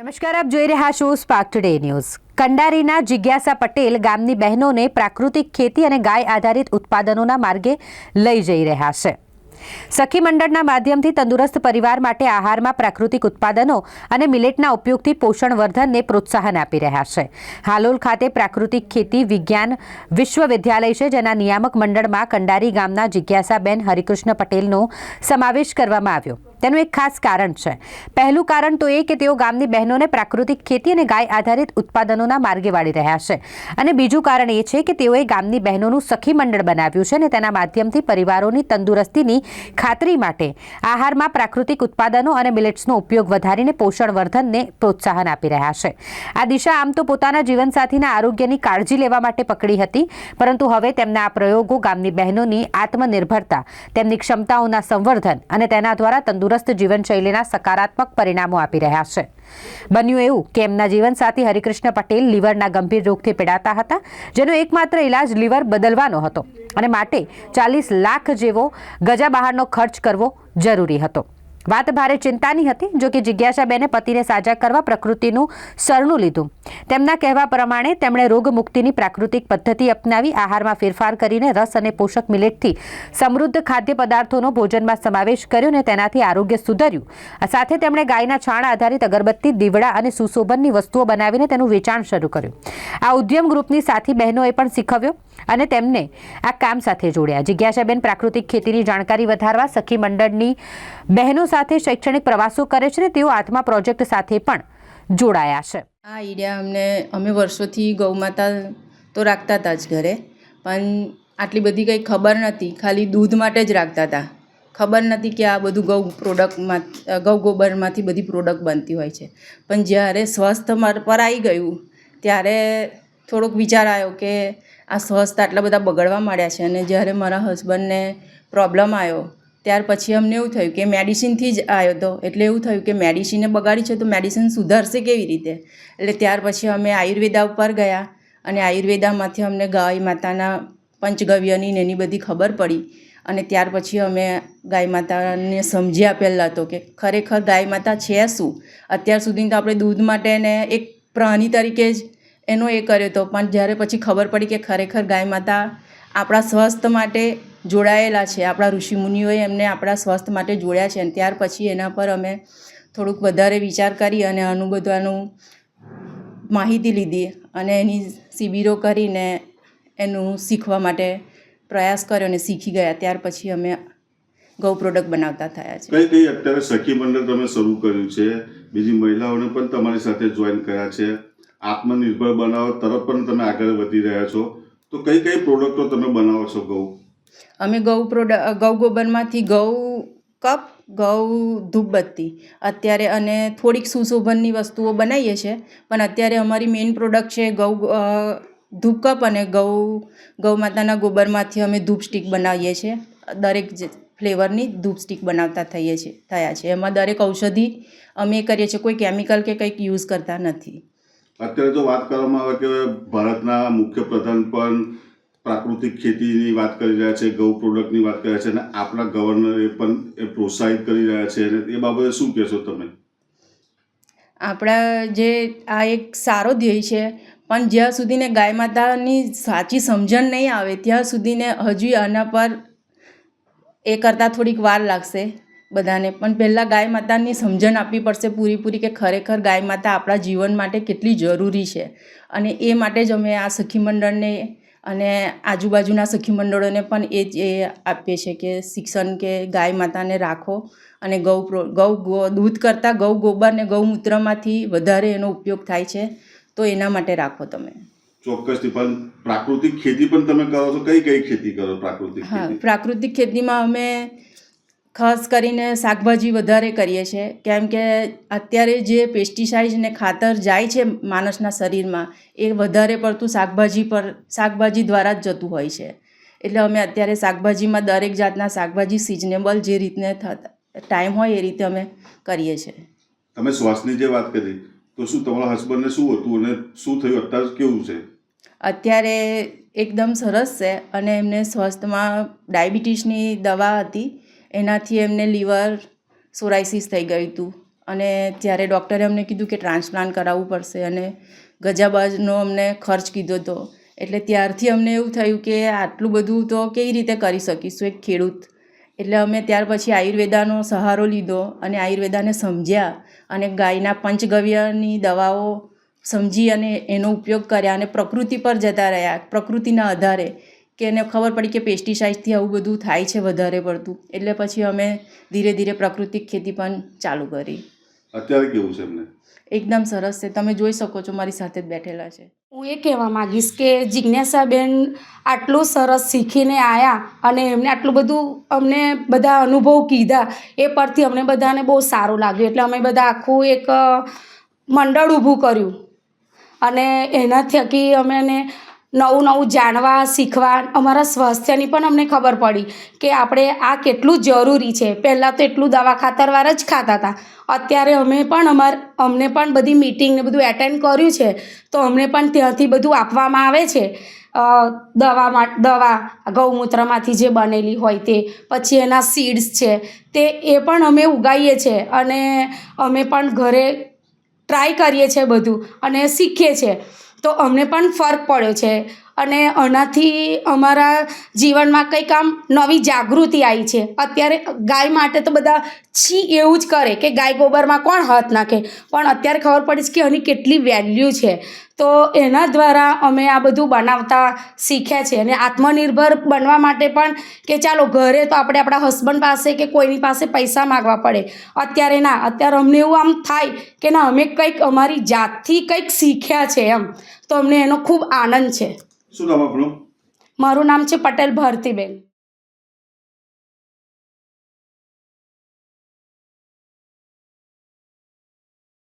નમસ્કાર, આપ જોઈ રહ્યા છો સ્પાર્ક ટુડે ન્યૂઝ કંડારીના જિજ્ઞાસા પટેલ ગામની બહેનોને પ્રાકૃતિક ખેતી અને ગાય આધારિત ઉત્પાદનોના માર્ગે લઈ જઈ રહ્યા છે. સખી મંડળના માધ્યમથી તંદુરસ્ત પરિવાર માટે આહારમાં પ્રાકૃતિક ઉત્પાદનો અને મિલેટના ઉપયોગથી પોષણ વર્ધનને પ્રોત્સાહન આપી રહ્યા છે. હાલોલ ખાતે પ્રાકૃતિક ખેતી વિજ્ઞાન વિશ્વવિદ્યાલય છે, જેના નિયામક મંડળમાં કંડારી ગામના જિજ્ઞાસાબેન હરિકૃષ્ણ પટેલનો સમાવેશ કરવામાં આવ્યો. તેનું એક ખાસ કારણ છે. પહેલું કારણ તો એ કે તેઓ ગામની બહેનોને પ્રાકૃતિક ખેતી અને ગાય આધારિત ઉત્પાદનોના માર્ગે વાળી રહ્યા છે. અને બીજું કારણ એ છે કે તેઓએ ગામની બહેનોનું સખી મંડળ બનાવ્યું છે અને તેના માધ્યમથી પરિવારોની તંદુરસ્તીની ખાતરી માટે આહારમાં પ્રાકૃતિક ઉત્પાદનો અને મિલેટ્સનો ઉપયોગ વધારીને પોષણ વર્ધનને પ્રોત્સાહન આપી રહ્યા છે. આ દિશા આમ તો પોતાના જીવનસાથીના આરોગ્યની કાળજી લેવા માટે પકડી હતી, પરંતુ હવે તેમના આ પ્રયોગો ગામની બહેનોની આત્મનિર્ભરતા, તેમની ક્ષમતાઓના સંવર્ધન અને તેના દ્વારા તંદુરસ્ત જીવનશૈલીના સકારાત્મક પરિણામો આપી રહ્યા છે. બન્યું એવું કે એમના જીવનસાથી હરિકૃષ્ણ પટેલ લીવરના ગંભીર રોગથી પીડાતા હતા, જેનો એકમાત્ર ઇલાજ લીવર બદલવાનો હતો અને માટે ચાલીસ લાખ જેવો ગજા બહારનો ખર્ચ કરવો જરૂરી હતો. વાત ભારે ચિંતાની હતી, જો કે જિજ્ઞાસાબેને પતિને સાજા કરવા પ્રકૃતિનું શરણું લીધું. તેમના કહેવા પ્રમાણે તેમણે રોગમુક્તિની પ્રાકૃતિક પદ્ધતિ અપનાવી આહારમાં ફેરફાર કરીને રસ અને પોષક મિલેટથી સમૃદ્ધ ખાદ્ય પદાર્થોનો ભોજનમાં સમાવેશ કર્યો અને તેનાથી આરોગ્ય સુધર્યું. સાથે તેમણે ગાયના છાણ આધારિત અગરબત્તી, દીવડા અને સુશોભનની વસ્તુઓ બનાવીને તેનું વેચાણ શરૂ કર્યું. આ ઉદ્યમ ગ્રુપની સાથી બહેનોએ પણ શીખવ્યો. અને તેમને આ કામ સાથે જોડ્યા. જિજ્ઞાસાબેન પ્રાકૃતિક ખેતીની જાણકારી વધારવા સખી મંડળની બહેનો સાથે શૈક્ષણિક પ્રવાસો કરે છે ને તેઓ આત્મા પ્રોજેક્ટ સાથે પણ જોડાયા છે. આ આઈડિયા અમને, અમે વર્ષોથી ગૌમાતા તો રાખતા હતા જ ઘરે, પણ આટલી બધી કંઈ ખબર નથી, ખાલી દૂધ માટે જ રાખતા હતા ખબર નથી કે આ બધું ગૌ પ્રોડક્ટમાં ગૌ ગોબરમાંથી બધી પ્રોડક્ટ બનતી હોય છે. પણ જ્યારે સ્વસ્થ પર આવી ગયું, ત્યારે થોડોક વિચાર આવ્યો કે આ સ્વસ્થ આટલા બધા બગડવા માંડ્યા છે અને જ્યારે મારા હસબન્ડને પ્રોબ્લેમ આવ્યો, ત્યાર પછી અમને એવું થયું કે મેડિસિનથી જ આવ્યો હતો એટલે એવું થયું કે મેડિસિને બગાડી છે તો મેડિસિન સુધારશે કેવી રીતે? એટલે ત્યાર પછી અમે આયુર્વેદા ઉપર ગયા અને આયુર્વેદામાંથી અમને ગાય માતાના પંચગવ્યની ને એની બધી ખબર પડી અને ત્યાર પછી અમે ગાય માતાને સમજ્યા પહેલાં તો કે ખરેખર ગાય માતા છે શું? અત્યાર સુધી તો આપણે દૂધ માટે ને એક પ્રાણી તરીકે જ એનો એ કર્યો હતો પણ જ્યારે પછી ખબર પડી કે ખરેખર ગાય માતા આપણા સ્વાસ્થ્ય માટે જોડાયેલા છે, આપણા ઋષિમુનિઓએ એમને આપણા સ્વાસ્થ્ય માટે જોડ્યા છે અને ત્યાર પછી એના પર અમે થોડુંક વધારે વિચાર કરી અને આનું બધાનું માહિતી લીધી અને એની શિબિરો કરીને એનું શીખવા માટે પ્રયાસ કર્યો અને શીખી ગયા. ત્યાર પછી અમે ગૌ પ્રોડક્ટ બનાવતા થયા છે. કઈ કઈ અત્યારે સખી મંડળ તમે શરૂ કર્યું છે? બીજી મહિલાઓને પણ તમારી સાથે જોઈન કર્યા છે? આત્મનિર્ભર બનાવવા તરફ પણ તમે આગળ વધી રહ્યા છો. તો કઈ કઈ પ્રોડક્ટો તમે બનાવો છો ગૌ? અમે ગૌ પ્રોડક્ટ ગૌ ગોબરમાંથી ગૌ કપ, ગૌ ધૂપબત્તી. અત્યારે અને થોડીક સુશોભનની વસ્તુઓ બનાવીએ છીએ, પણ અત્યારે અમારી મેઇન પ્રોડક્ટ છે ગૌ ધૂપ કપ અને ગૌ ગૌ માતાના ગોબરમાંથી અમે ધૂપ સ્ટીક બનાવીએ છીએ. દરેક ફ્લેવરની ધૂપ સ્ટીક બનાવતા થઈએ છીએ થયા છે. એમાં દરેક ઔષધિ અમે કરીએ છીએ, કોઈ કેમિકલ કે કંઈક યુઝ કરતા નથી. અત્યારે જો વાત કરવામાં આવે કે ભારતના મુખ્ય પ્રધાન પણ પ્રાકૃતિક ખેતીની વાત કરી રહ્યા છે, ગૌ પ્રોડક્ટની વાત કરી રહ્યા છે અને આપણા ગવર્નરે પણ એ પ્રોત્સાહિત કરી રહ્યા છે. એ બાબતે શું કહેશો તમે? આપણા જે આ એક સારો ધ્યેય છે, પણ જ્યાં સુધીને ગાય માતાની સાચી સમજણ નહીં આવે, ત્યાં સુધીને હજુ આના પર એ કરતાં થોડીક વાર લાગશે. બધાને. પણ પહેલાં ગાય માતાની સમજણ આપવી પડશે પૂરીપૂરી કે ખરેખર ગાય માતા આપણા જીવન માટે કેટલી જરૂરી છે. અને એ માટે જ અમે આ સખી મંડળને અને આજુબાજુના સખી મંડળોને પણ એ જ એ આપીએ છીએ કે શિક્ષણ કે ગાય માતાને રાખો અને ગૌ પ્રો ગૌ ગો દૂધ કરતાં ગૌ ગોબર ને ગૌમૂત્રમાંથી વધારે એનો ઉપયોગ થાય છે. તો એના માટે રાખો તમે. ચોક્કસથી પણ પ્રાકૃતિક ખેતી પણ તમે કરો છો? કઈ કઈ ખેતી કરો પ્રાકૃતિક હા પ્રાકૃતિક ખેતીમાં અમે ખાસ કરીને શાકભાજી વધારે કરીએ છીએ. કેમ કે અત્યારે જે પેસ્ટિસાઇડ ને ખાતર જાય છે માણસના શરીરમાં એ વધારે પડતું શાકભાજી પર શાકભાજી દ્વારા જ જતું હોય છે. એટલે અમે અત્યારે શાકભાજીમાં દરેક જાતના શાકભાજી સિઝનેબલ જે રીતને ટાઈમ હોય એ રીતે અમે કરીએ છીએ. તમે શ્વાસની જે વાત કરી તો શું તમારા હસબન્ડને શું હતું અને શું થયું? અત્યારે કેવું છે? અત્યારે એકદમ સરસ છે અને એમને સ્વાસ્થ્યમાં ડાયાબિટીસની દવા હતી. એનાથી એમને લીવર સોરાઇસિસ થઈ ગયું હતું. અને ત્યારે ડૉક્ટરે અમને કીધું કે ટ્રાન્સપ્લાન્ટ કરાવવું પડશે અને ગજાબાજનો અમને ખર્ચ કીધો હતો એટલે ત્યારથી અમને એવું થયું કે આટલું બધું તો કેવી રીતે કરી શકીશું એક ખેડૂત? એટલે અમે ત્યાર પછી આયુર્વેદાનો સહારો લીધો અને આયુર્વેદાને સમજ્યા અને ગાયના પંચગવ્યની દવાઓ સમજી અને એનો ઉપયોગ કર્યા અને પ્રકૃતિ પર જતા રહ્યા, પ્રકૃતિના આધારે. કે એને ખબર પડી કે પેસ્ટિસાઇડથી આવું બધું થાય છે વધારે પડતું. એટલે પછી અમે ધીરે ધીરે પ્રાકૃતિક ખેતી પણ ચાલુ કરી. અત્યારે કેવું છે એમને? એકદમ સરસ છે. તમે જોઈ શકો છો મારી સાથે જ બેઠેલા છે. હું એ કહેવા માગીશ કે જિજ્ઞાસાબેન આટલું સરસ શીખીને આવ્યા અને એમને આટલું બધું અમને બધા અનુભવ કીધા એ પરથી અમને બધાને બહુ સારું લાગ્યું. એટલે અમે બધા આખું એક મંડળ ઊભું કર્યું. અને એના થકી અમને નવું નવું જાણવા, શીખવા, અમારા સ્વાસ્થ્યની પણ અમને ખબર પડી કે આપણે આ કેટલું જરૂરી છે. પહેલાં તો એટલું દવા ખાતરવાર જ ખાતા હતા. અત્યારે અમે પણ અમાર, અમને પણ બધી મીટિંગ ને બધું એટેન્ડ કર્યું છે. તો અમને પણ ત્યાંથી બધું આપવામાં આવે છે. દવામાં દવા ગૌમૂત્રમાંથી જે બનેલી હોય તે, પછી એના સીડ્સ છે. તે, એ પણ અમે ઉગાઈએ છીએ અને અમે પણ ઘરે ટ્રાય કરીએ છીએ બધું અને શીખીએ છીએ તો અમને પણ ફરક પડ્યો છે. અને આનાથી અમારા જીવનમાં કંઈક આમ નવી જાગૃતિ આવી છે. અત્યારે ગાય માટે તો બધા છી એવું જ કરે કે ગાય ગોબરમાં કોણ હાથ નાખે? પણ અત્યારે ખબર પડી છે કે આની કેટલી વેલ્યુ છે. તો એના દ્વારા અમે આ બધું બનાવતા શીખ્યા છે અને આત્મનિર્ભર બનવા માટે પણ કે ચાલો ઘરે તો આપણે આપણા હસબન્ડ પાસે કે કોઈની પાસે પૈસા માગવા પડે. અત્યારે ના, અત્યારે અમને એવું આમ થાય કે ના, અમે કંઈક અમારી જાતથી કંઈક શીખ્યા છે એમ. તો અમને એનો ખૂબ આનંદ છે. શું નામ આપણું મારું નામ છે પટેલ ભારતીબેન.